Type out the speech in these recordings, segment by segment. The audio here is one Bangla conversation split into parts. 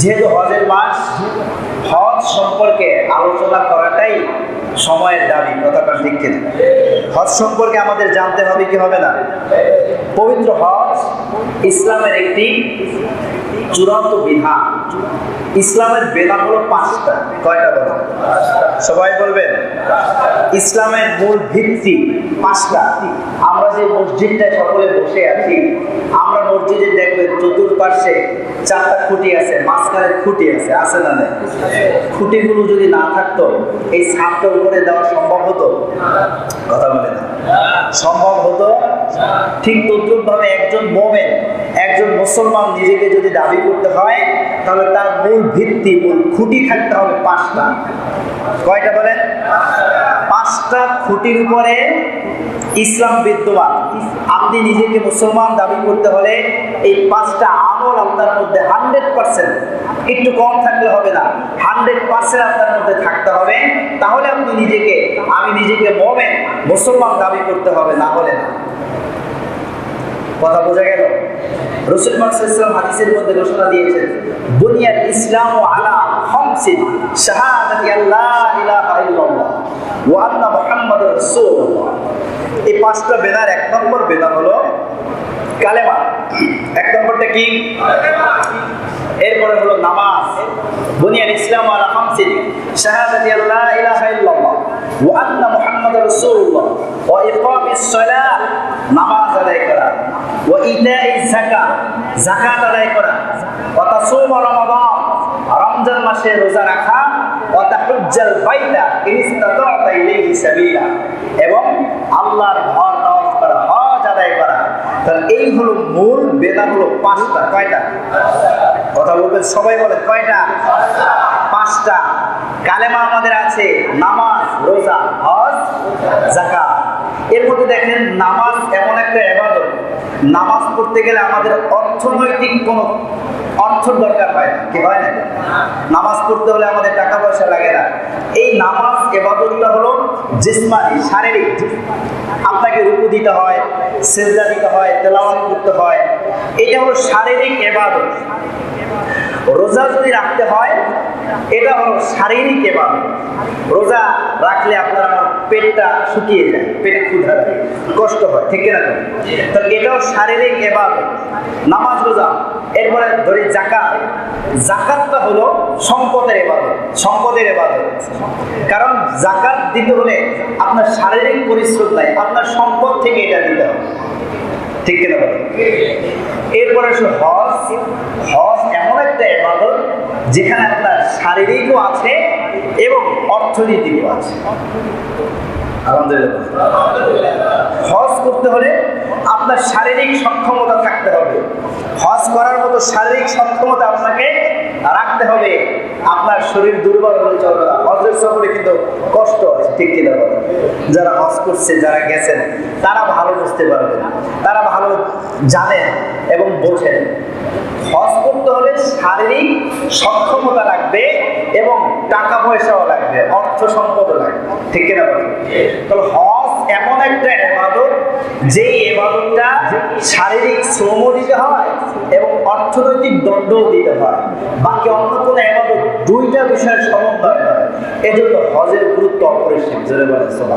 যেহেতু হজের মাস, হজ সম্পর্কে আলোচনা করাটাই সময়ের দাবি কথাটা ঠিক কিনা হজ সম্পর্কে আমাদের জানতে হবে কি হবে না। পবিত্র হজ ইসলামের একটি চূড়ান্ত বিধান। ইসলামের বেদা হলো পাঁচটা, কয়টা বলো? সবাই বলবেন, ইসলামের মূল ভিত্তি পাঁচটা। আমরা যে মসজিদটায় সকলে বসে আছি, আমরা মসজিদে দেখবেন চতুর্পার্শ্বে চারটা খুঁটি আছে, মাঝখানে খুঁটি আছে আছে না নেই? খুঁটিগুলো যদি না থাকতো, এই ছাদটা উপরে দেওয়া সম্ভব হতো? কথা বলে না। সম্ভব হতো? ঠিক তদ্রুপ ভাবে একজন মোমেন, একজন মুসলমান নিজেকে যদি দাবি করতে হয়, তাহলে তার মূল ভিত্তি মূল খুঁটি থাকতে হবে পাঁচটা। কয়টা বলেন? পাঁচটা খুঁটির উপরে ইসলাম বিদ্যমান। আপনি নিজেকে মুসলমান দাবি করতে হলে এই পাঁচটা আমল আপনার মধ্যে হান্ড্রেড পার্সেন্ট। একটু কম থাকলে হবে না। হান্ড্রেড পার্সেন্ট আপনার মধ্যে থাকতে হবে। তাহলে আপনি নিজেকে, আমি নিজেকে মোমেন, মুসলমান দাবি করতে হবে, না হলে না। কথা বোঝা গেল? রসুল ইসলাম হাদিসের মধ্যে ঘোষণা দিয়েছেন বুনিয়াল ইসলাম আলা খামসিন শাহাদাতি আল্লাহ ইলাহা ইল্লাল্লাহ ওয়া আন্না মুহাম্মাদুর রাসূলুল্লাহ। এই পাঁচটা বেদার এক নম্বর বেদা হলো কালেমা। এক নম্বরটা কি? এরপরে হলো নামাজ। বুনিয়াল ইসলাম আলা খামসিন শাহাদাতি আল্লাহ ইলাহা ইল্লাল্লাহ ওয়া আন্না মুহাম্মাদুর রাসূলুল্লাহ। ওয়া ইকামিস সালাহ, নামাজ আদায় করা। ওয়া ইতাইজ যাকাত যাকাত আদায় করা। ওয়া তাসুম রমাদান, রমজান মাসে রোজা রাখা ওয়া তাহুজ্জাল বাইতা ইসতাতা'তা ইলাইহি সাবিলা। এবং আল্লাহর ঘর তাওয়াফ করা, হজ আদায় করা। তাহলে এই হলো মূল, বেদা হলো পাঁচটা, কয়টা? কথা বলবেন সবাই বলে কয়টা? পাঁচটা। কালেমা আমাদের আছে, নামাজ, রোজা, হজ জাকাত এর মধ্যে দেখেন, নামাজ এমন একটা এবাদত নামাজ পড়তে গেলে আমাদের অর্থনৈতিক কোনো অর্থ দরকার হয় না। কি হয় না? নামাজ পড়তে হলে আমাদের টাকা পয়সা লাগে না। এই নামাজ এবাদতটা হলো জিসমানি, শারীরিক। আপনাকে রুকু দিতে হয়, সেজদা দিতে হয়, তেলাওয়াত করতে হয়। এটা হলো শারীরিক এবাদত। রোজা যদি রাখতে হয় এটা হলো শারীরিক এবাদত। রোজা রাখলে আপনার আমার পেটটা শুকিয়ে যায়, পেটে ক্ষুধা কষ্ট হয়, ঠিক না তো? এটাও শারীরিক এবাদত। নামাজ রোজা, এরপরে ধরি জাকাত জাকাতটা হলো সম্পদের এবাদত সম্পদের এবাদত। কারণ জাকাত দিতে হলে আপনার শারীরিক পরিশ্রম নাই, আপনার সম্পদ থেকে এটা দিতে হবে। ঠিক কিনা বলো? এরপরে আসলে হজ। হজ এমন একটা এবাদত যেখানে আপনার শারীরিকও আছে এবং অর্থনীতিও আছে। আলহামদুলিল্লাহ। হজ করতে হলে আপনার শারীরিক সক্ষমতা থাকতে হবে। হজ করার মতো শারীরিক সক্ষমতা আপনাকে রাখতে হবে। আপনার শরীর দুর্বল হলে চলবে না। হজের সফরে কিন্তু কষ্ট আছে, ঠিক কিনা বলে যারা হজ করছে, যারা গেছেন, তারা ভালো বুঝতে পারবেন। তারা ভালো জানেন এবং বোঝেন। হজ করতে হলে শারীরিক সক্ষমতা লাগবে এবং টাকা পয়সাও লাগবে, অর্থ সম্পদও লাগবে, ঠিক কিনা বলে তাহলে হজ এমন একটা এবাদত যে এবাদতটা শারীরিক শ্রমও দিতে হয় এবং অর্থনৈতিক দণ্ডও দিতে হয়। বাকি অন্য কোনো এবাদত দুইটা বিষয়ের সমন্বয় হয়। এজন্য হজের গুরুত্ব অপরিসীম। জোরে বলে সোভা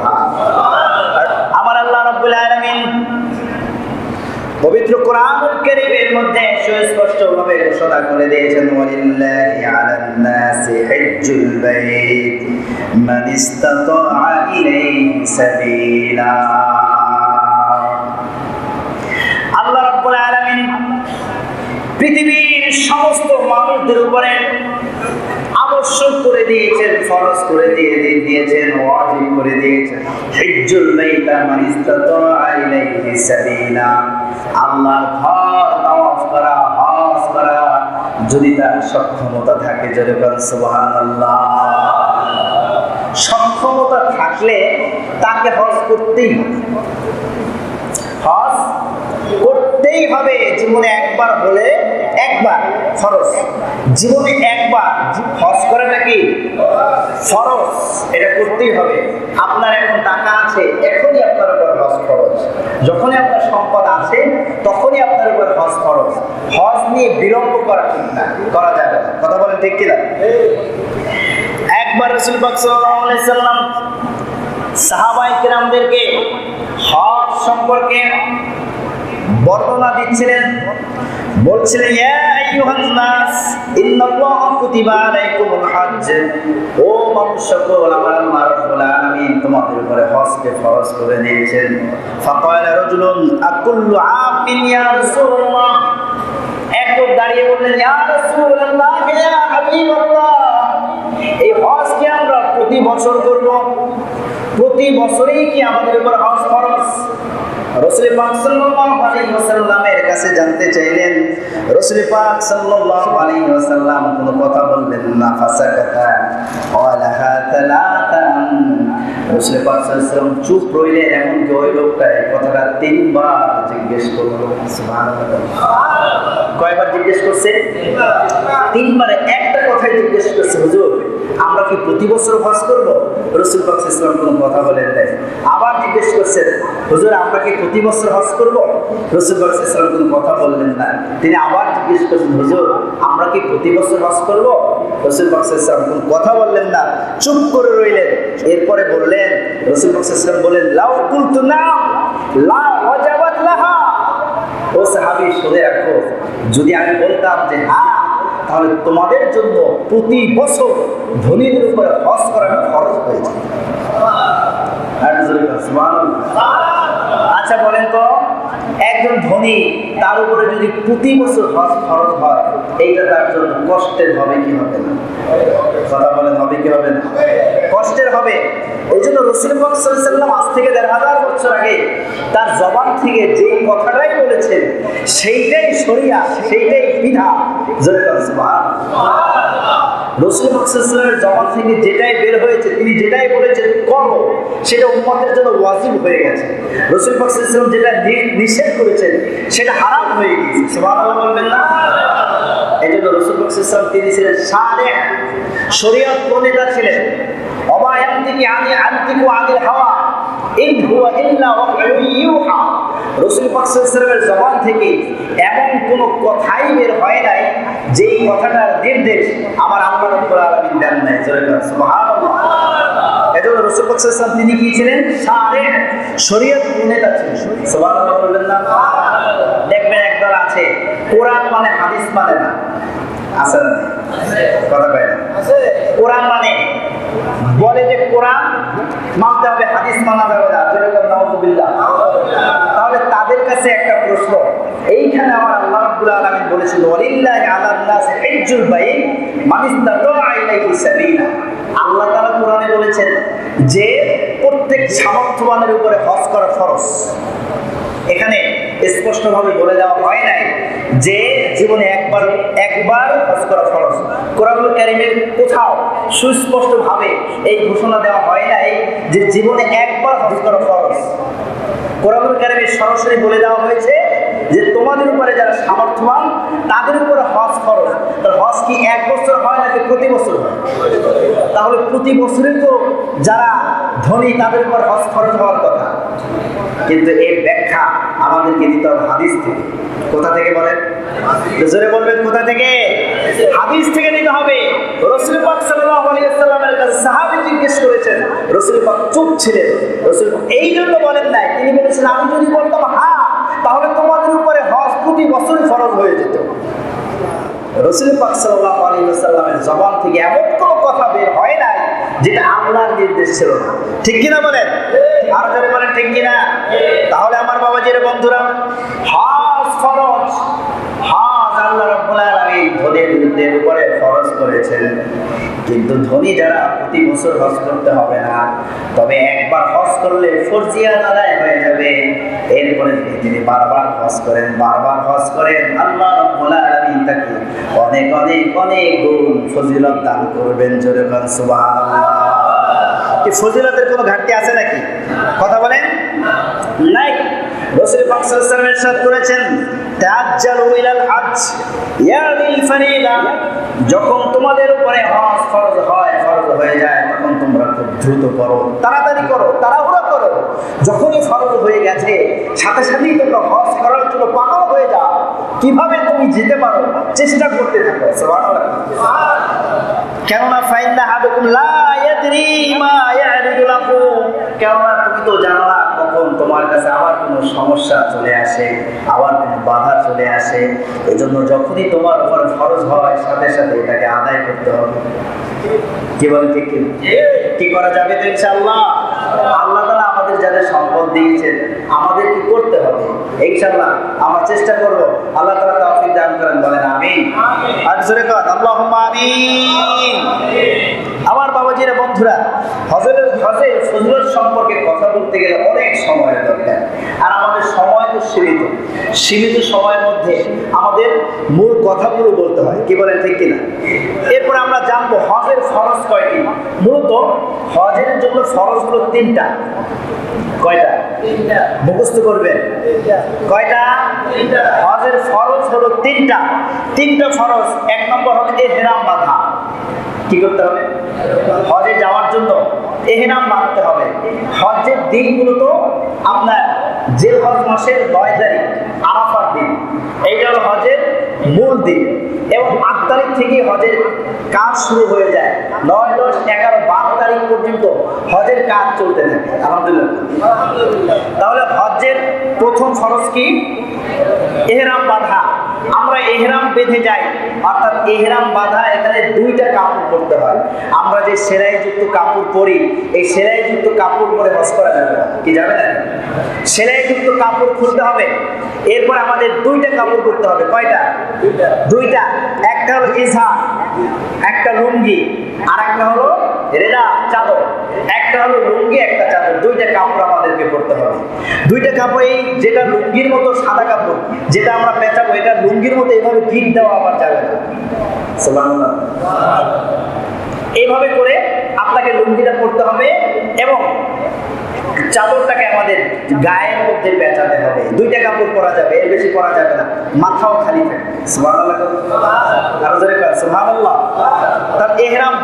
আমার আল্লাহ রব্বুল আলামিন পবিত্র কোরআন কারীমের মধ্যে সুস্পষ্ট ভাবে ঘোষণা করে দিয়েছেন, ওয়ালিল্লাহি আলান নাসি হিজ্জুল বাইত, মান ইলাইহি সাবিলা। আল্লাহ রাব্বুল আলামিন পৃথিবীর সমস্ত মানুষদের উপরে আবশ্যক করে দিয়েছেন, ফরজ করে দিয়ে দিয়ে- দিয়েছেন, ওয়াজিব করে দিয়েছেন। হিজ্জুল বাইতা মান ইলাইহি সাবিলা। আল্লাহর ঘর তাওয়াফ করা, হজ করা, যদি তার সক্ষমতা থাকে যেরকম সুবহানাল্লাহ। সক্ষমতা থাকলে তাকে হজ করতেই হজ করতেই হবে, জীবনে একবার হলে একবার ফরজ। জীবনে একবার হজ করাটা কি? ফরজ। এটা করতেই হবে। আপনার এখন টাকা আছে, এখনই আপনার উপর হজ ফরজ। যখনই আপনার সম্পদ আছে, তখনই আপনার উপর হজ ফরজ। হজ নিয়ে বিলম্ব করা ঠিক না, করা যাবে না। কথা বলেন ঠিক কিনা? একবার রসুল আলাইহি সাল্লাম সাহাবাই কিরামদেরকে হজ সম্পর্কে বর্ণনা দিচ্ছিলেন। বলছিলেন, ইয়া আইয়ুহান ও মানুষ সকল করে দিয়েছেন। ফাকালা রাজুলুন, আকুল্লু আমিন ইয়া দাঁড়িয়ে বললেন, ইয়া রাসূলুল্লাহ, ইয়া আমরা প্রতি বছর করব? প্রতি বছরেই কি আমাদের উপর হজ ফরজ? রসুল পাক সাল্লাল্লাহু আলাইহি ওয়াসাল্লামের কাছে জানতে চাইলেন রসুল পাক সাল্লাল্লাহু আলাইহি ওয়াসাল্লাম কোনো কথা বললেন না। ফাসাকাতা ওয়ালা তালাতান রসুল পাক সাল্লাল্লাহু আলাইহি ওয়াসাল্লাম চুপ রইলেন এমনকি ওই লোকটা? কথাটা তিনবার জিজ্ঞেস করল। কয়বার জিজ্ঞেস করছে? তিনবারে। একটা কথাই জিজ্ঞেস করছে, হুজুর, আমরা কি প্রতি বছর হজ করব? রসুল পাক ইসলাম কোনো কথা বলেন নাই। আবার জিজ্ঞেস করছেন হুজুর, আমরা কি প্রতি বছর হজ করব? রসুল পাক ইসলাম কোনো কথা বললেন না। তিনি আবার জিজ্ঞেস করছেন, হুজুর, আমরা কি প্রতি বছর হজ করব? রসুল পাক ইসলাম কোনো কথা বললেন না, চুপ করে রইলেন। এরপরে বললেন, রসুল পাক বললেন, লাউ কুলতু না, লা ওয়াজাবাত লাহা। ও সাহাবি, শুনে রাখো, যদি আমি বলতাম যে হ্যাঁ তাহলে তোমাদের জন্য প্রতি বছর ধনীদের উপরে হজ করাটা খরচ হয়ে যায় আচ্ছা বলেন তো। একজন ধনী, তার উপরে যদি প্রতি বছর হজ খরচ হয়, এইটা তার জন্য কষ্টের হবে কি হবে না? কথা বলেন, হবে কি হবে না? কষ্টের হবে। এই জন্য রসুল সাল্লাম আজ থেকে দেড় হাজার বছর আগে তার জবান থেকে যে কথাটাই বলেছেন, সেইটাই সরিয়া সেইটাই বিধা জোরে। রসুল মকসুলের জবান থেকে যেটাই বের হয়েছে, তিনি যেটাই বলেছেন, করো। সেটা উম্মতের জন্য ওয়াজিব হয়ে গেছে। রসুল মকসুলাম যেটা নিষেধ করেছেন, সেটা হারাম হয়ে গেছে সুবহানাল্লাহ বলবেন না। এই জন্য রসুল মকসুলাম তিনি ছিলেন সারে শরীয়ত প্রণেতা ছিলেন। অবায়াম থেকে আমি আন্তিকু আগের হাওয়া। ইন হুয়া ইল্লা ইউহা। রসুল জবান থেকে এমন কোনো কথাই বের হয় নাই যেই কথাটার নির্দেশ আমার আল্লাহ রাব্বুল আলামিন দেন নাই। সুবহানাল্লাহ। এজন্য রসুল পাক তিনি কি ছিলেন? সারে শরীয়ত নেতা ছিলেন। সুবহানাল্লাহ বলবেন না? দেখবেন একদল আছে কোরআন মানে হাদিস মানে না। আছে না? কথা কয় না? কোরআন মানে বলে যে কোরআন মানতে হবে হাদিস মানা যাবে না যেরকম নাউজুবিল্লাহ। তাহলে তাদের কাছে একটা প্রশ্ন, এইখানে আমার আল্লাহ রাব্বুল আলামিন বলেছিল ওয়ালিল্লাহি আলান নাস হিজ্জুল বাইত মান ইসতাতাআ ইলাইহি সাবিলা। আল্লাহ তাআলা কোরআনে বলেছেন যে প্রত্যেক সামর্থ্যবানের উপরে হজ করা ফরজ। এখানে স্পষ্টভাবে বলে দেওয়া হয় নাই যে জীবনে একবার একবার হজ করা ফরজ। কোরআনুল কারিমের কোথাও সুস্পষ্টভাবে এই ঘোষণা দেওয়া হয় নাই যে জীবনে একবার হজ করা ফরজ। কোরআনুল কারিমে সরাসরি বলে দেওয়া হয়েছে যে তোমাদের উপরে যারা সামর্থ্যবান, তাদের উপরে হজ খরচ তার হজ কি এক বছর হয় নাকি প্রতি বছর হয়? তাহলে প্রতি বছরই তো যারা ধনী, তাদের উপর হজ খরচ হওয়ার কথা। কিন্তু এর ব্যাখ্যা আমাদেরকে দিতে হবে হাদিস থেকে। কোথা থেকে বলেন? জোরে বলবেন, কোথা থেকে? হাদিস থেকে নিতে হবে। রসুল পাক সাল্লাল্লাহু আলাইহি ওয়াসাল্লামের কাছে সাহাবী জিজ্ঞেস করেছেন, রসুল পাক চুপ ছিলেন। রসুল এই জন্য বলেন নাই, তিনি বলেছেন, আমি যদি বলতাম হ্যাঁ তাহলে তোমাদের উপরে হজ প্রতি বছরই ফরজ হয়ে যেত। রসুল পাক সাল্লাল্লাহু আলাইহি ওয়াসাল্লামের জবান থেকে এমন কোনো কথা বের হয় নাই যেটা আল্লাহর নির্দেশ ছিল না। ঠিক কিনা বলেন? আর যদি বলেন, ঠিক কিনা? তাহলে আমার বাবা যে বন্ধুরা হাস ফরজ। হাস আল্লাহ রাব্বুল আলামিন ধনীদের উপরে ফরজ করেছেন। কিন্তু ধনী যারা প্রতি বছর হজ করতে হবে না, তবে একবার হজ করলে ফরজিয়াত আদায় হয়ে যাবে। এরপরে তিনি বারবার হজ করেন, বারবার হজ করেন, আল্লাহ রাব্বুল আলামিন তাকে অনেক অনেক অনেক গুণ ফজিলত দান করবেন, জোরে বলেন সুবহানাল্লাহ। কি ফজিলতের কোনো ঘাটতি আছে নাকি? কথা বলেন? নাই রসুল পাক সাল্লাল্লাহু আলাইহি ওয়াসাল্লাম করেছেন। ফারিদা যখন তোমাদের উপরে হজ ফরজ হয়, ফরজ হয়ে যায়, তখন তোমরা খুব দ্রুত করো, তাড়াতাড়ি করো, তাড়াহুড়া করো। যখনই ফরজ হয়ে গেছে, সাথে সাথেই তোমরা হজ করার জন্য পাগল হয়ে যাও। কীভাবে তুমি যেতে পারো? চেষ্টা করতে থাকো, সুবহানাল্লাহ। কেননা ফাইন্না হাদুকুম লা ইয়াদরি মা ইয়ারিদু কেননা তুমি তো জানো না কখন তোমার কাছে আবার কোনো সমস্যা চলে আসে, আবার কোনো বাধা চলে আসে এই জন্য যখনই তোমার উপর ফরজ হয়, সাথে সাথে এটাকে আদায় করতে হবে। কি বলেন ঠিক কি করা যাবে তো ইনশাআল্লাহ? আল্লাহ তাআলা আমাদের যাদের সম্পদ দিয়েছেন, আমাদের কি করতে হবে? ইনশাআল্লাহ, আমরা চেষ্টা করব। আল্লাহ তাআলা তৌফিক দান করেন, বলেন আমিন। আমার বাবাজিরা বন্ধুরা হজরের হজের ফজলত সম্পর্কে কথা বলতে গেলে অনেক সময় দরকার। আর আমাদের সময় তো সীমিত। সীমিত সময়ের মধ্যে আমাদের মূল কথাগুলো বলতে হয়। কি বলেন, ঠিক কিনা? এরপর আমরা জানব হজের ফরজ কয়টি? মূলত হজের জন্য ফরজ হলো তিনটা। কয়টা? মুখস্থ করবেন। কয়টা? হজের ফরজ হলো তিনটা। তিনটা ফরজ, এক নম্বর হলো এহরাম বাঁধা। কি করতে হবে? হজে যাওয়ার জন্য এহরাম বাঁধতে হবে। হজের দিনগুলো তো আপনার যে হজ মাসের নয় তারিখ, আরাফার দিন। এইটা হলো হজের মূল দিন এবং আট তারিখ থেকে হজের কাজ শুরু হয়ে যায়। নয়, দশ, এগারো, বারো তারিখ পর্যন্ত হজের কাজ চলতে থাকে। আলহামদুলিল্লাহ। তাহলে হজ্জের প্রথম ফরজ কি? এহরাম বাঁধা। আমরা এহরাম বেঁধে যাই, অর্থাৎ এহরাম বাঁধা এখানে দুইটা কাপড় পরতে হয়। আমরা যে সেলাইযুক্ত কাপড় পরি, এই সেলাইযুক্ত কাপড় পরে হজ করা যাবে কি যাবে না? সেলাইযুক্ত কাপড় খুলতে হবে, এরপর আমাদের দুইটা কাপড় করতে হবে। কয়টা? দুইটা। একটা হলো ইজহা একটা লুঙ্গি আর একটা হলো রেদা চাদর। একটা হলো লুঙ্গি, একটা চাদর। দুইটা কাপড় আমাদেরকে পরতে হবে। দুইটা কাপড় এই যেটা লুঙ্গির মতো সাদা কাপড়, যেটা আমরা পেঁচাবো, এটা লুঙ্গির মতো এইভাবে গিট দেওয়া আবার যাবে না। এইভাবে করে আপনাকে লুঙ্গিটা পরতে হবে এবং চাদরটাকে আমাদের গায়ের মধ্যে পেঁচাতে হবে। দুইটা কাপড় পরা যাবে, এর বেশি পরা যাবে না। মাথাও খালি থাকবে তার এহরাম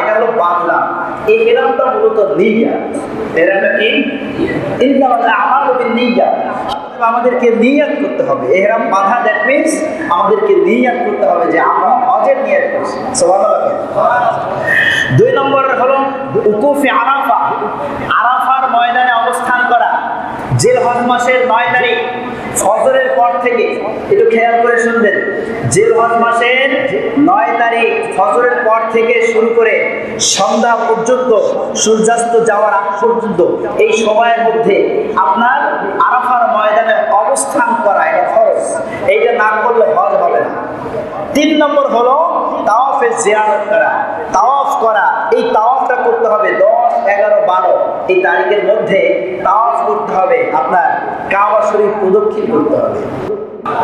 এটা হলো বাঁধলাম এহরামটা মূলত নিয়া। এহরামটা কি? আমালু বিন্নিয়া। আমাদেরকে নিয়াত করতে হবে। এহরাম বাঁধা দ্যাট মিন্স আমাদেরকে নিয়াত করতে হবে যে আমরা হজের নিয়াত করছি। সুবহানাল্লাহ। দুই নম্বর হলো উকুফে আরাফা। আরাফার ময়দানে অবস্থান করা। জেল হজ মাসের নয় তারিখ, ফজরের পর থেকে, একটু খেয়াল করে শুনবেন। জেল হজ মাসের নয় তারিখ, ফজরের পর থেকে শুরু করে সন্ধ্যা পর্যন্ত, সূর্যাস্ত যাওয়ার আগ পর্যন্ত, এই সময়ের মধ্যে আপনার আরাফার ময়দানে অবস্থান করা এটা খরচ এইটা না করলে হজ হবে না। তিন নম্বর হলো তাওয়াফে জিয়ারত করা। তাওয়াফ করা, এই তাওয়াফটা করতে হবে। বারো এই তারিখের মধ্যে করতে হবে, আপনার কাবা শরীফ প্রদক্ষিণ করতে হবে।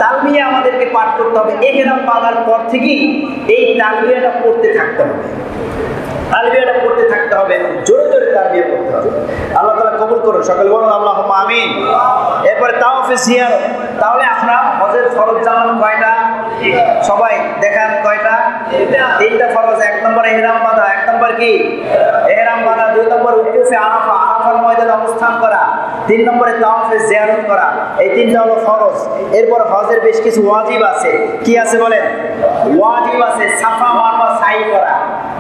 তালবিয়া আমাদেরকে পাঠ করতে হবে, এহেরাম পালার পর থেকেই এই তালবিয়াটা পড়তে থাকতে হবে। তালবিয়াটা পড়তে থাকতে হবে, জোরে জোরে তালবিয়া পড়তে হবে। আল্লাহ তাআলা কবুল করুন, সকলে বলুন আল্লাহ আমিন। এরপরে তাওয়াফে জিয়ারত। তাহলে আমরা হজের ফরজ কয়টা? সবাই দেখান কয়টা? তিনটা ফরজ, এক নম্বর এহরাম বাঁধা, এক নম্বর কি? এহরাম বাঁধা, দুই নম্বর উকুফে আরাফা, আরাফার ময়দানে অবস্থান করা, তিন নম্বরে তাওয়াফে জিয়ারত করা, এই তিনটা হলো ফরজ। এরপর হজের বেশ কিছু ওয়াজিব আছে। কি আছে বলেন? ওয়াজিব আছে, সাফা, মারওয়া, সাই করা।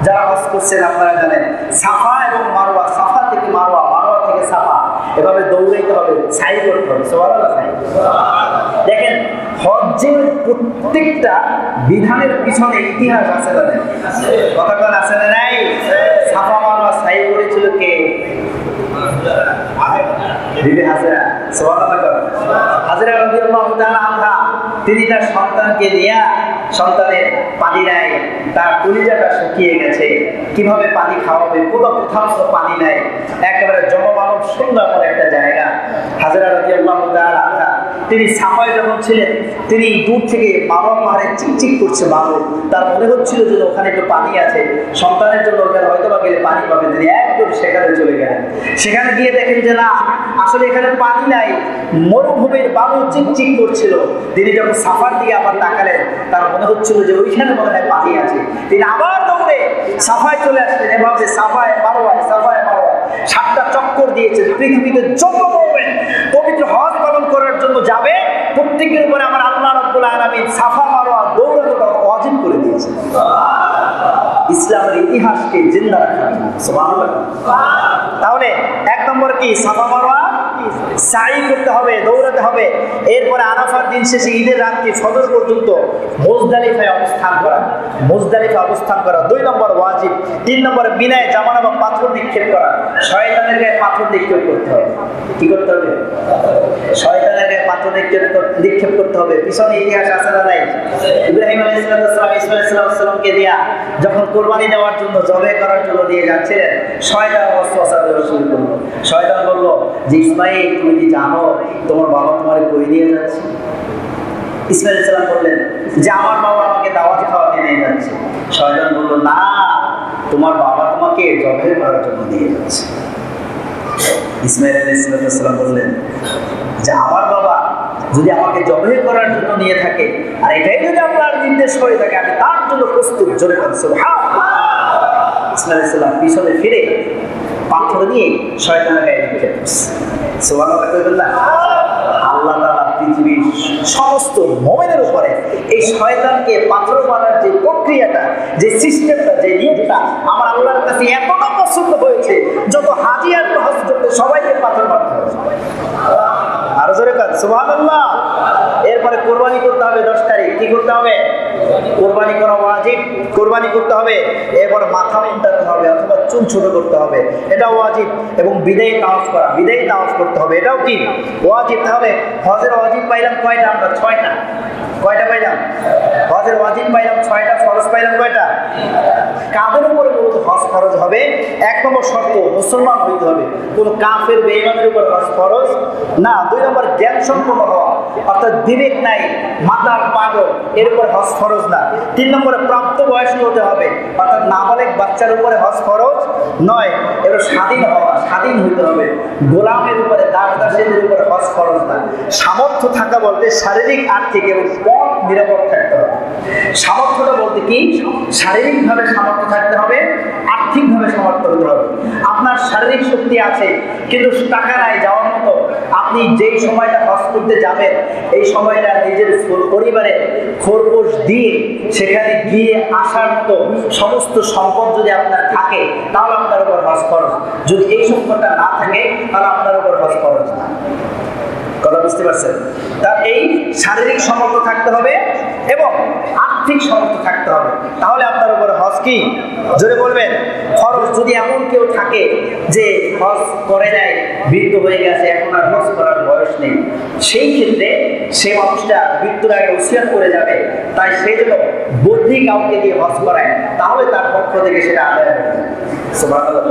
যারা হজ করছেন আপনারা জানেন, সাফা এবং মারওয়া, সাফা থেকে মারওয়া মারওয়া থেকে সাফা। এভাবে দৌড়াইতে হবে, সাই করতে হবে। সুবহানাল্লাহ, সাই। হজ্জের প্রত্যেকটা বিধানের পিছনে ইতিহাস আছে তাদের। কোন আছে না নাই? সাই করেছিল কে? আনহা, তিনি তার সন্তানকে নিয়ে সন্তানের পানি নাই, তার কলিজাটা শুকিয়ে গেছে। কীভাবে পানি খাওয়াবে? কোথাও কোথাও পানি নাই। একেবারে জনমানব সুন্দর একটা জায়গা। হাজরা রাদিয়াল্লাহু তিনি সাফায় যখন ছিলেন, তিনি দূর থেকে বাবা পাহাড়ে চিকচিক করছে বাবু তার মনে হচ্ছিল যে ওখানে একটু পানি আছে। সন্তানের জন্য ওখানে হয়তো বা গেলে পানি পাবে। তিনি একদম সেখানে চলে গেলেন। সেখানে গিয়ে দেখেন যে, না, আসলে এখানে পানি নাই। মরুভূমির বাবু চিকচিক করছিল। তিনি যখন সাফার দিকে আবার তাকালেন, তার মনে হচ্ছিল যে, ওইখানে মনে হয় পানি আছে। তিনি আবার দৌড়ে সাফায় চলে আসলেন। এভাবে সাফায়, মারোয়ায় সাফায়, মারোয়ায় সাতটা চক্কর দিয়েছেন। পৃথিবীতে যত পবিত্র হজ জন্য যাবে, প্রত্যেকের উপরে আমার আল্লাহ রব্বুল আলমী সাফা মারোয়া দৌড়ানোটা অজিব করে দিয়েছে ইসলামের ইতিহাসকে জিন্দা রাখার তাহলে এক নম্বর কি? সাফা মারোয়া সাই করতে হবে, দৌড়াতে হবে। এরপরে আরাফার দিন শেষে ঈদের রাত্রি পর্যন্ত অবস্থান করা। অবস্থান করা। দুই নম্বর ওয়াজিব, তিন বিনায় পাথর নিক্ষেপ করা। শয়তানের গায়ে পাথর নিক্ষেপ করতে হবে। কি করতে হবে? শয়তানের গায়ে পাথর নিক্ষেপ নিক্ষেপ করতে হবে। পিছনে ইতিহাস দিয়া যখন কোরবানি দেওয়ার জন্য জবে করার জন্য দিয়ে যাচ্ছিলেন, শয়তান দেওয়া শুরু করল। শয়তান বলল যে ইসমাইল তুমি কি জানো তোমার বাবা তোমারে কই দিয়ে যাচ্ছে? ইসমাইল সালাম বললেন, যে আমার বাবা আমাকে দাওয়াত খাওয়াতে নিয়ে যাচ্ছে। শয়তান বলল, না, তোমার বাবা তোমাকে জবে করার জন্য দিয়ে যাচ্ছে। ইসমাইল আলাইসালাম বললেন, যে আমার বাবা যদি আমাকে জবে করার জন্য নিয়ে থাকে, আর এটাই যদি আপনার নির্দেশ হয়ে থাকে, আমি তার জন্য প্রস্তুত, জোরে ইসমাইল আলাইসাল্লাম পিছনে ফিরে পাথর নিয়ে শয়তানের গায়ে নিক্ষেপ করছে সুবহানাল্লাহ আল্লাহ তাআলা পৃথিবীর সমস্ত মোমেনের উপরে এই শয়তানকে পাথর মারার যে প্রক্রিয়াটা, যে সিস্টেমটা, যে নিয়মটা আমার আল্লাহর কাছে এতটা পছন্দ হয়েছে, যত হাজি আর হজ করতে সবাইকে পাথর মারতে হবে। সুবহানাল্লাহ। এরপরে কোরবানি করতে হবে দশ তারিখ। কি করতে হবে? কোরবানি করা ওয়াজিব। কোরবানি করতে হবে। এরপর মাথা মিন্টাতে হবে অথবা চুল ছোট করতে হবে। এটাও ওয়াজিব। এবং বিদায়ী তাওয়াফ করা। বিদায়ী তাওয়াফ করতে হবে। এটাও কি ওয়াজিব তাহলে হজের ওয়াজিব পাইলাম কয়টা? আমরা ছয়টা। কয়টা পাইলাম? হজের ওয়াজিব পাইলাম, ছয়টা, ফরজ পাইলাম কয়টা? কাদের উপরে মূলত হজ ফরজ হবে? এক নম্বর শর্ত, মুসলমান হইতে হবে। কোন কাফের বেইমানের উপর হজ ফরজ না। দুই নম্বর জ্ঞান সম্পন্ন হওয়া। অর্থাৎ বিবেক নাই মাতার পাগল, এর উপর হজ ফরজ না। তিন নম্বরে প্রাপ্ত বয়স্ক হতে হবে। অর্থাৎ নাবালেক বাচ্চার উপরে হজ ফরজ নয়। এবার স্বাধীন হওয়া, স্বাধীন হইতে হবে। গোলামের উপরে দাস দাসের উপরে হজ ফরজ না। সামর্থ্য থাকা বলতে শারীরিক, আর্থিক এবং পথ নিরাপদ থাকতে হবে। সামর্থ্যটা বলতে কি? শারীরিকভাবে সামর্থ্য থাকতে হবে, আর্থিকভাবে সামর্থ্য হতে হবে। আপনার শারীরিক শক্তি আছে, কিন্তু টাকা নাই, যাওয়ার মতো। আপনি যেই সময়টা হজ করতে যাবেন, এই সময়টা নিজের পরিবারে খোরপোশ দিয়ে সেখানে গিয়ে আসার মতো সমস্ত সম্পদ যদি আপনার থাকে, তাহলে আপনার উপর হজ খরচ যদি এই সম্পদটা না থাকে, তাহলে আপনার উপর হজ খরচ না। কথা বুঝতে পারছেন? তার এই শারীরিক সমর্থ থাকতে হবে এবং আর্থিক সমর্থ থাকতে হবে। তাহলে আপনার উপরে হজ কি? জোরে বলবেন। খরচ যদি এমন কেউ থাকে যে হজ করে নাই, বৃদ্ধ হয়ে গেছে, এখন আর হজ করার বয়স নেই, সেই ক্ষেত্রে সে মানুষটা মৃত্যুর আগে উসিয়াত করে যাবে, তাই সেই জন্য বুদ্ধি কাউকে দিয়ে হজ করায়, তাহলে তার পক্ষ থেকে সেটা আদায় হবে। সুবহানাল্লাহ।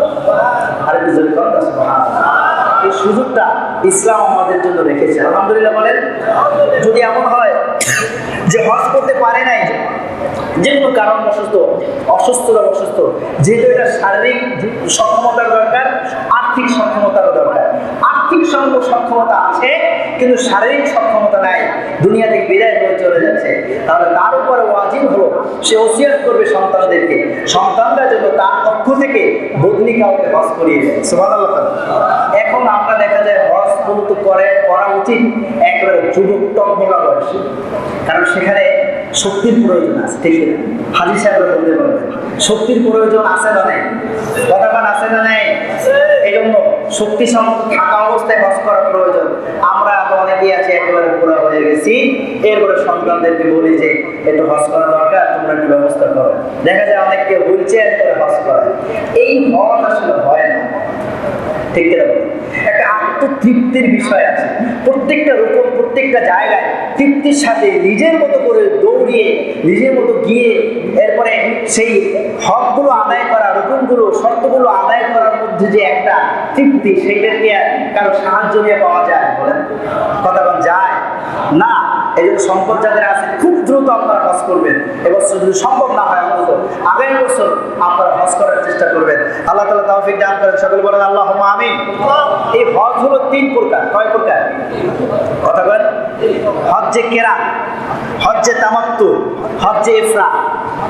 আরেকটু জোরে সুবহানাল্লাহ। এই সুযোগটা ইসলাম আমাদের জন্য রেখেছে। আলহামদুলিল্লাহ বলেন, যদি এমন হয় যে হজ করতে পারে নাই, যে কোনো কারণ অসুস্থ, অসুস্থতা অসুস্থ, যেহেতু এটা শারীরিক সক্ষমতার দরকার, আর্থিক সক্ষমতারও দরকার। আর্থিক সক্ষমতা আছে কিন্তু শারীরিক সক্ষমতা নাই। দুনিয়া থেকে বিদায় হয়ে চলে যাচ্ছে। তাহলে তার উপরে ওয়াজিব হলো সে ওসিয়াত করবে সন্তানদেরকে। সন্তানরা যেন তার পক্ষ থেকে বদলি কাউকে হজ করিয়ে দেয়। এখন আমরা দেখা যায় হজ মূলত করে করা উচিত একেবারে যুবক টকমকা বয়সে। কারণ সেখানে শক্তির প্রয়োজন আছে ঠিক না হাজি সাহেবরা বলতে পারবেন শক্তির প্রয়োজন আছে না নেই? কথাবান আছে না নেই? এই জন্য শক্তি থাকা অবস্থায় করা প্রয়োজন। আমরা আছি, একেবারে পুরো হয়ে গেছি। এরপরে সন্তানদেরকে বলি যে, একটু করা দরকার, তোমরা একটু ব্যবস্থা করো। দেখা যায় অনেককে হুইল চেয়ার করে করে। এই আসলে হয় না। ঠিক একটা আত্মতৃপ্তির বিষয় আছে। প্রত্যেকটা রকম প্রত্যেকটা জায়গায় তৃপ্তির সাথে নিজের মতো করে দৌড়িয়ে, নিজের মতো গিয়ে, এরপরে সেই হকগুলো আদায় করা রকমগুলো শর্তগুলো আদায় করার মধ্যে যে একটা তৃপ্তি, সেইটা আর কারও সাহায্য নিয়ে পাওয়া যায় বলেন। কথা যায়। না, এই জন্য সম্পদ যাদের আছে, খুব দ্রুত আপনারা হজ করবেন। এবছর যদি সম্ভব না হয়, অন্তত আগামী বছর আপনারা হজ করার চেষ্টা করবেন। আল্লাহ তালা তৌফিক দান করেন। সকলে বলেন আল্লাহ আমি এই হজ হলো তিন প্রকার, কয় প্রকার? কথা বলেন। হজ্জে কেরা হজ্জে তামাত্তু হজ্জে ইফরা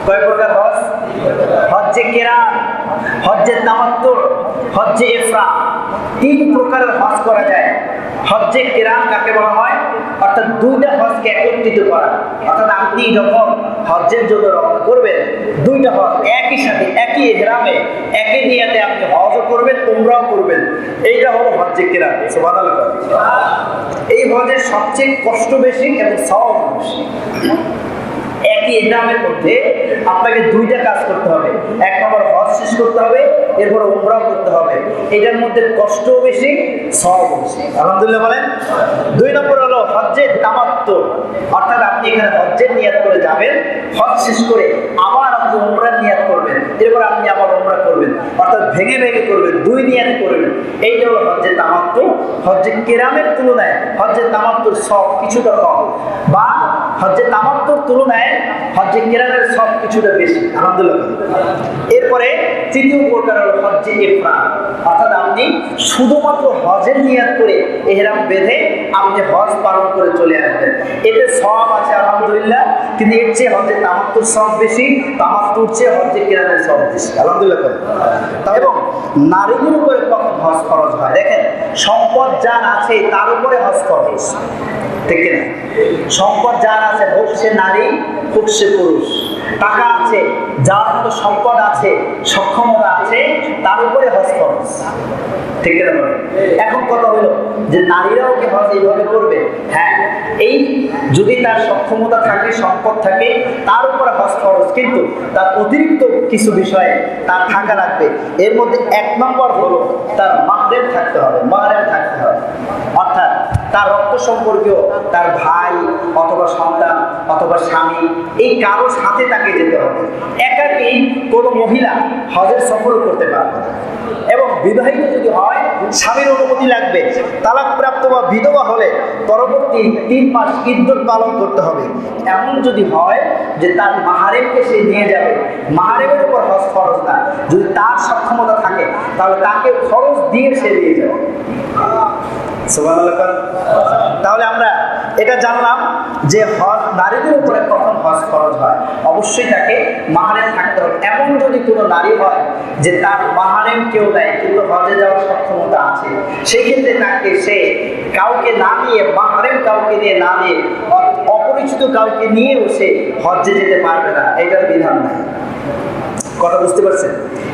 কয় প্রকার হজ? হজ্জে কেরা হজ্জে তামাত্তু হজ্জে ইফরা তিন প্রকারের হজ করা যায়। হজ্জে কেরাম কাকে বলা হয়? অর্থাৎ দুইটা হজকে একত্রিত করা। অর্থাৎ আপনি যখন হজ্জের জন্য রওনা করবেন, দুইটা হজ একই সাথে, একই এহরামে একই নিয়াতে আপনি হজও করবেন, উমরাও করবেন। এইটা হলো হজ্জে কেরাম। সুবহানাল্লাহ। এই হজের সবচেয়ে কষ্ট বেশি এবং সওয়াব বেশি। একই এহরামের মধ্যে আপনাকে দুইটা কাজ এক নম্বর হজ শেষ করতে হবে, এরপর উমরাও করতে হবে। এটার মধ্যে কষ্টও বেশি সব বেশি। আলহামদুলিল্লাহ বলেন, দুই নম্বর হলো হজ্জের তামাত্ম। অর্থাৎ আপনি এখানে হজ্জের নিয়াত করে যাবেন, হজ শেষ করে আবার আপনি উমরার নিয়াত করবেন, এরপর আপনি আবার উমরা করবেন, অর্থাৎ ভেঙে ভেঙে করবেন, দুই নিয়াত করবেন। এইটা হলো হজ্জের তামাত্ম। হজ্জের কেরামের তুলনায় হজ্জের তামাত্মর সব কিছুটা কম। বা হজ্জে তামাত্তর তুলনায় হজ্জে কেরানের সব কিছুটা বেশি, আলহামদুলিল্লাহ। এরপরে তৃতীয় প্রকার হলো হজ্জে ইফরান অর্থাৎ আপনি শুধুমাত্র হজের নিয়াত করে এহরাম বেঁধে আপনি হজ পালন করে চলে আসবেন। এতে সব আছে, আলহামদুলিল্লাহ, কিন্তু এর চেয়ে হজ্জে তামাত্তর সব বেশি তামাত্তর চেয়ে হজ্জে কেরানের সব বেশি, আলহামদুলিল্লাহ। এবং নারীদের উপরে কখন হজ খরচ হয়? দেখেন, সম্পদ যার আছে তার উপরে হজ খরচ ঠিক কিনা? সম্পদ যার আছে সে নারী সে পুরুষ। টাকা আছে, যার মতো সম্পদ আছে, সক্ষমতা আছে, তার উপরে হজ খরচ। ঠিক এখন কথা হলো যে নারীরাও কি হজ এইভাবে করবে? হ্যাঁ। এই যদি তার সক্ষমতা থাকে, সম্পদ থাকে, তার উপরে হজ খরচ। কিন্তু তার অতিরিক্ত কিছু বিষয়ে তার থাকা লাগবে। এর মধ্যে এক নম্বর হলো তার মাহরেম থাকতে হবে, মাহরেম থাকতে হবে। তার রক্ত সম্পর্কীয়, তার ভাই অথবা সন্তান অথবা স্বামী, এই কারও সাথে তাকে যেতে হবে। একাকেই কোনো মহিলা হজের সফর করতে পারবে না। এবং বিবাহিত যদি হয়, স্বামীর অনুমতি লাগবে। তালাকপ্রাপ্ত বা বিধবা হলে পরবর্তী তিন মাস ইদ্যুৎ পালন করতে হবে। এমন যদি হয় যে তার মাহারেমকে সে নিয়ে যাবে। মাহারেমের উপর হজ খরচ না। যদি তার সক্ষমতা থাকে, তাহলে তাকে খরচ দিয়ে সে নিয়ে যাবে। তাহলে আমরা এটা জানলাম যে হজ, নারীদের উপরে কখন হজ খরচ হয়। অবশ্যই তাকে মাহারেম থাকতে হবে। এমন যদি কোনো নারী হয় যে তার মাহারেম কেউ দেয়, কিন্তু হজে যাওয়ার সক্ষমতা আছে। সেই ক্ষেত্রে তাকে সে কাউকে না নিয়ে, মাহারেম কাউকে নিয়ে না নিয়ে অপরিচিত কাউকে নিয়েও সে হজে যেতে পারবে না। এটার বিধান নাই। কথা বুঝতে পারছেন?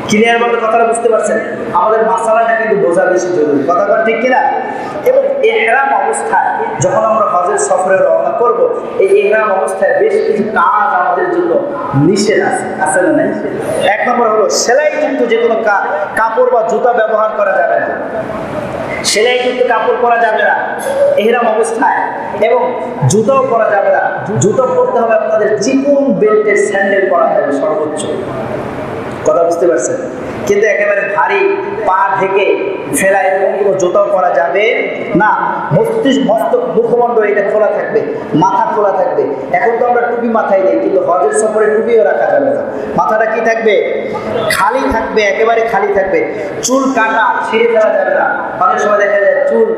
ক্লিয়ার ভাবে কথাটা বুঝতে পারছেন? আমাদের মাসালাটা কিন্তু বোঝা বেশি জরুরি। কথাটা ঠিক কিনা? এবং এহরাম অবস্থায় যখন আমরা হজের সফরে রওনা করব, এই এহরাম অবস্থায় বেশ কিছু কাজ আমাদের জন্য নিষেধ আছে। আছে না নাই? এক নম্বর হলো, সেলাইযুক্ত যে কোনো কাপড় বা জুতা ব্যবহার করা যাবে না। সেলাইযুক্ত কাপড় পরা যাবে না এহরাম অবস্থায়। এবং জুতাও পরা যাবে না। জুতো পরতে হবে আপনাদের চিকুন বেল্টের স্যান্ডেল পরা যাবে সর্বোচ্চ। কথা বুঝতে পারছেন? কিন্তু একেবারে ভারী পা ঢেকে ফেলা এরকম কোনো জুতাও করা যাবে না। মস্তিষ্ক, মস্তক মুখমণ্ডল এটা খোলা থাকবে, মাথা খোলা থাকবে। এখন তো আমরা টুপি মাথায় নেই, কিন্তু হজের সফরে টুপিও রাখা যাবে না। মাথাটা কি থাকবে? খালি থাকবে, একেবারে খালি থাকবে। চুল কাটা ছিঁড়ে ফেলা যাবে না। অনেক সময় দেখা যায় চুল,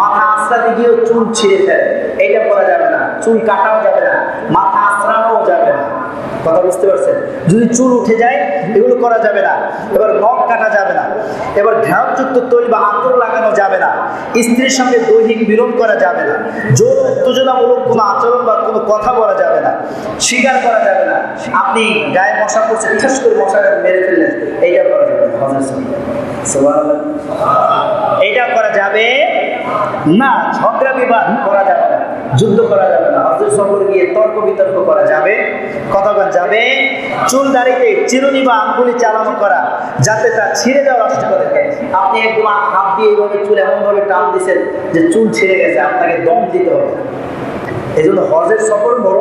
মাথা আশ্রাতে গিয়েও চুল ছিঁড়ে ফেলে। এইটা করা যাবে না, চুল কাটাও যাবে না, মাথা আশ্রানোও যাবে না। কথা বুঝতে পারছেন? যদি চুল উঠে যায়, এগুলো করা যাবে না। এবার নখ কাটা যাবে না। এবার ঘ্রাণযুক্ত তৈল বা আতর লাগানো যাবে না। স্ত্রীর সঙ্গে দৈহিক মিলন করা যাবে না। জোর উত্তেজনামূলক কোনো আচরণ বা কোনো কথা বলা যাবে না। স্বীকার করা যাবে না। আপনি গায়ে মশা করছেন ঠাস করে মশা মেরে ফেললেন। এইটা করা যাবে না। এইটা করা যাবে না। ঝগড়া বিবাদ করা যাবে না। যুদ্ধ করা যাবে না। হজের সফর গিয়ে তর্ক বিতর্ক করা যাবে কতক্ষণ যাবে, চুল দাঁড়িয়ে চিরুনি বা আঙ্গুলি চালানো করা, যাতে তা ছিঁড়ে যাওয়া আসতে থাকে আপনি একদম হাত দিয়ে এইভাবে চুল এমনভাবে টান দিচ্ছেন যে চুল ছিঁড়ে গেছে, আপনাকে দম দিতে হবে। এই জন্য হজের সফর বড়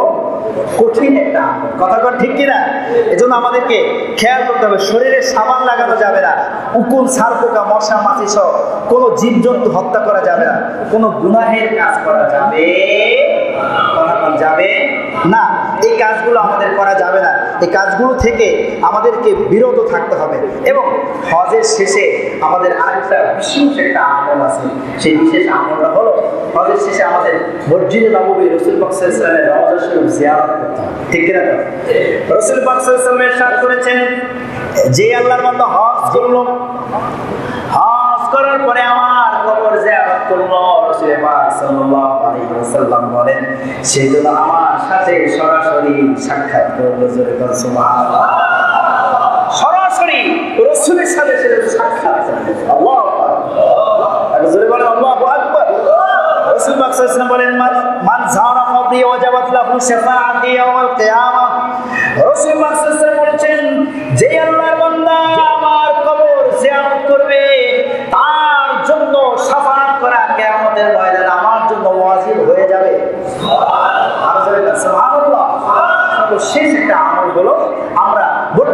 কঠিন একটা কথা ঠিক কিনা? এই জন্য আমাদেরকে খেয়াল করতে হবে, শরীরে সাবান লাগানো যাবে না উকুল সার পোকা মশা, মাছি সহ কোনো জীবজন্তু হত্যা করা যাবে না, কোনো গুনাহের কাজ করা যাবে যাবে না? এই কাজগুলো আমাদের করা যাবে না। এই কাজগুলো থেকে আমাদেরকে বিরত থাকতে হবে। এবং হজের শেষে আমাদের আরেকটা বিশেষ একটা আমল আছে। সেই বিশেষ আমলটা হলো, হজের শেষে আমাদের মসজিদে নবী রসুল পাকসা ইসলামের রওজা শরীফ জিয়ারত করতে হবে। ঠিক কিনা রসুল পাকসা ইসলামের সাথ করেছেন, যে আল্লাহর মতো হজ করল, হজ করার পরে আমার কবর জিয়ারত করল। রাসূল পাক সাল্লাল্লাহু আলাইহি ওয়াসাল্লাম বলেন সেই জন্য আমার সাথে সরাসরি সাক্ষাৎ সরাসরি রাসূলের সাথে সাক্ষাৎ আল্লাহু আর বলেন যে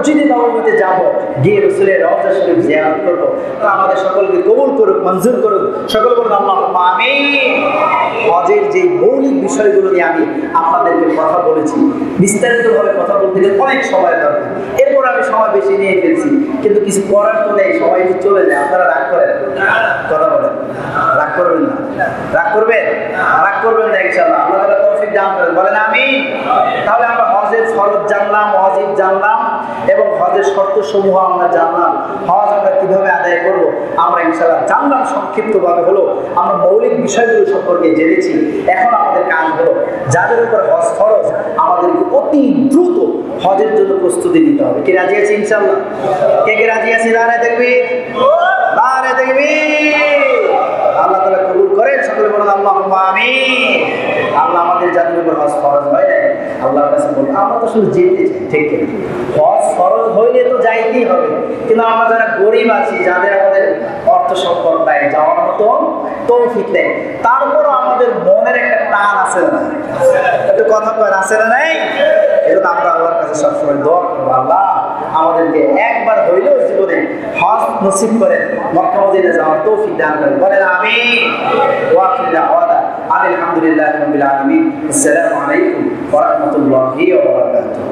মসজিদে নবমীতে যাব, গিয়ে রসুলের রওজা শরীফ জিয়ারত করব। তো আমাদের সকলকে কবুল করুক, মঞ্জুর করুক। সকল বলুন, আল্লাহ আমি হজের যে মৌলিক বিষয়গুলো নিয়ে আমি আপনাদেরকে কথা বলেছি, বিস্তারিতভাবে কথা বলতে গেলে অনেক সময় দরকার এরপর আমি সময় বেশি নিয়ে ফেলছি। কিন্তু কিছু করার তো নেই সবাই চলে যায়। আপনারা রাগ করেন কথা বলেন। রাগ করবেন না। রাগ করবেন? রাগ করবেন না ইনশাল্লাহ আল্লাহ তাআলা তৌফিক দান করেন। বলেন আমি তাহলে আমরা হজের ফরজ জানলাম, ওয়াজিব জানলাম, এবং হজের শর্ত সমূহ আমরা জানলাম। হজ আমরা কীভাবে আদায় করব? আমরা ইনশাল্লাহ জানলাম সংক্ষিপ্তভাবে হলো। আমরা মৌলিক বিষয়গুলো সম্পর্কে জেনেছি। এখন আমাদের কাজ হলো, যাদের উপর হজ ফরজ দ্রুত হজের জন্য প্রস্তুতি নিতে হবে। কি রাজি আছে ইনশাল্লাহ কে কে রাজি আছে? দাঁড়ায় দেখবি দাঁড়ায় দেখবি আল্লাহ তালা কবুল করেন। সকলে বলেন আল্লাহ আমি আল্লাহ আমাদের যাদের উপর হজ ফরজ হয় নাই। আল্লাহর কাছে বলব আমরা তো শুধু যেতে চাই, ঠিক? হজ ফরজ হইলে তো যাইতেই হবে। কিন্তু আমরা যারা গরিব আছি, যাদের আমাদের যাওয়ার মতো তৌফিক তারপরও আমাদের মনের একটা টান আছে না? একটু কথা কয়, আছে না নাই? আমরা আল্লাহর কাছে সবসময় দোয়া করব, আল্লাহ আমাদেরকে একবার হইলেও জীবনে হজ নসিব করে মক্কা মদিনে যাওয়ার তৌফিক দান করেন। বলেন আমি ওয়াকিল দাওয়াতা আলহামদুলিল্লাহ আসসালামু আলাইকুম ওয়া রাহমাতুল্লাহি ওয়া বারাকাতুহু।